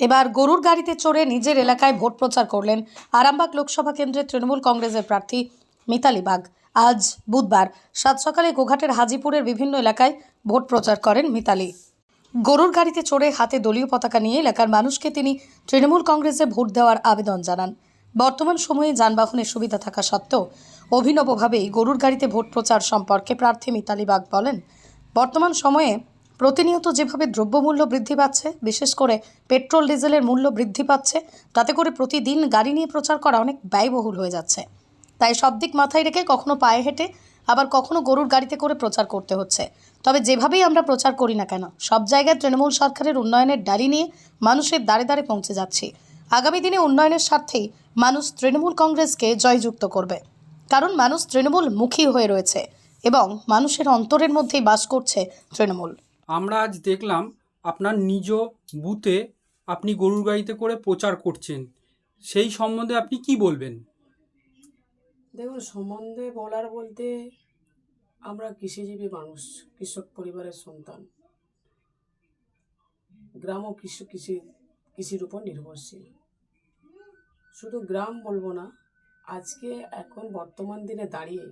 এবার গরুর গাড়িতে চড়ে নিজের এলাকায় ভোট প্রচার করলেন আরামবাগ লোকসভা কেন্দ্রের তৃণমূল কংগ্রেসের প্রার্থী মিতালি বাগ। আজ বুধবার সাত সকালে গোঘাটের হাজিপুরের বিভিন্ন এলাকায় ভোট প্রচার করেন মিতালি। গরুর গাড়িতে চড়ে হাতে দলীয় পতাকা নিয়ে এলাকার মানুষকে তিনি তৃণমূল কংগ্রেসে ভোট দেওয়ার আবেদন জানান। বর্তমান সময়ে যানবাহনের সুবিধা থাকা সত্ত্বেও অভিনবভাবেই গরুর গাড়িতে ভোট প্রচার সম্পর্কে প্রার্থী মিতালি বাগ বলেন, বর্তমান সময়ে প্রতিনিয়ত যেভাবে দ্রব্যমূল্য বৃদ্ধি পাচ্ছে, বিশেষ করে পেট্রোল, ডিজেলের মূল্য বৃদ্ধি পাচ্ছে, তাতে করে প্রতিদিন গাড়ি নিয়ে প্রচার করা অনেক ব্যয়বহুল হয়ে যাচ্ছে। তাই সব দিক মাথায় রেখে কখনো পায়ে হেঁটে, আবার কখনো গরুর গাড়িতে করে প্রচার করতে হচ্ছে। তবে যেভাবেই আমরা প্রচার করি না কেন, সব জায়গায় তৃণমূল সরকারের উন্নয়নের ডালি নিয়ে মানুষের দ্বারে দ্বারে পৌঁছে যাচ্ছি। আগামী দিনে উন্নয়নের স্বার্থেই মানুষ তৃণমূল কংগ্রেসকে জয়যুক্ত করবে। কারণ মানুষ তৃণমূল মুখী হয়ে রয়েছে এবং মানুষের অন্তরের মধ্যেই বাস করছে তৃণমূল। আমরা আজ দেখলাম আপনার নিজ বুথে আপনি গরুর গাড়িতে করে প্রচার করছেন। সেই সম্বন্ধে আপনি কি বলবেন? দেখুন, সম্বন্ধে বলার বলতে আমরা কৃষিজীবী মানুষ, কৃষক পরিবারের সন্তান। গ্রাম ও কৃষি কৃষি, কৃষির উপর নির্ভরশীল। শুধু গ্রাম বলব না, আজকে এখন বর্তমান দিনে দাঁড়িয়ে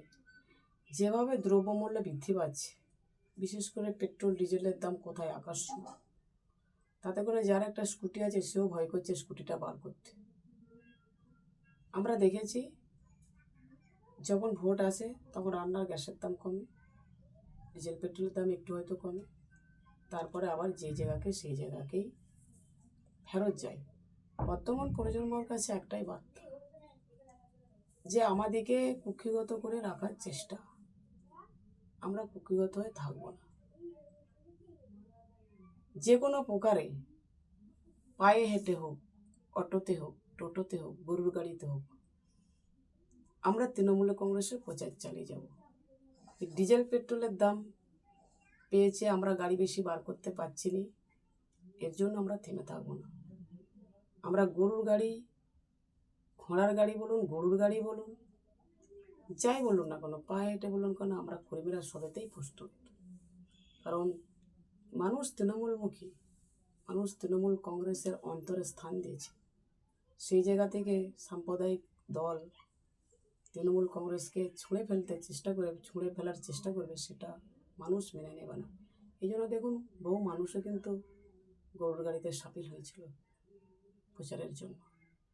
যেভাবে দ্রব্যমূল্য বৃদ্ধি পাচ্ছে বিশেষ করে পেট্রোল, ডিজেলের দাম কোথায়? আকাশ তাতে করে যার একটা স্কুটি আছে, সেও ভয় করছে স্কুটিটা বার করতে। আমরা দেখেছি, যখন ভোট আসে, তখন রান্নার গ্যাসের দাম কমে, ডিজেল, পেট্রোলের দাম একটু হয়তো কমে। তারপরে আবার যে জায়গাকে, সেই জায়গাকেই ফেরত যায়। বর্তমান প্রজন্মর কাছে একটাই বার্তা, যে আমাদেরকে কুক্ষিগত করে রাখার চেষ্টা। আমরা কুক্ষিগত হয়ে থাকব না। যে কোনো প্রকারে পায়ে হেঁটে হোক, অটোতে হোক, টোটোতে হোক, গরুর গাড়িতে হোক, আমরা তৃণমূল কংগ্রেসের প্রচার চালিয়ে যাব। ডিজেল, পেট্রোলের দাম পেয়েছে আমরা গাড়ি বেশি বার করতে পারছি না, এর জন্য আমরা থেমে থাকব না। আমরা গরুর গাড়ি, ঘোড়ার গাড়ি বলুন, গরুর গাড়ি বলুন যাই বলুন না কোনো পায়ে হেঁটে বলুন কেন, আমরা কর্মীরা সবেতেই প্রস্তুত। কারণ মানুষ তৃণমূলমুখী, মানুষ তৃণমূল কংগ্রেসের অন্তরে স্থান দিয়েছে। সেই জায়গা থেকে সাম্প্রদায়িক দল তৃণমূল কংগ্রেসকে ছুঁড়ে ফেলতে চেষ্টা করে, ছুঁড়ে ফেলার চেষ্টা করবে সেটা মানুষ মেনে নেবে না। এই জন্য দেখুন, বহু মানুষও কিন্তু গরুর গাড়িতে সামিল হয়েছিল প্রচারের জন্য।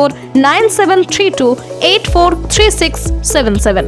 নম্বর nine seven three two eight four three six seven seven.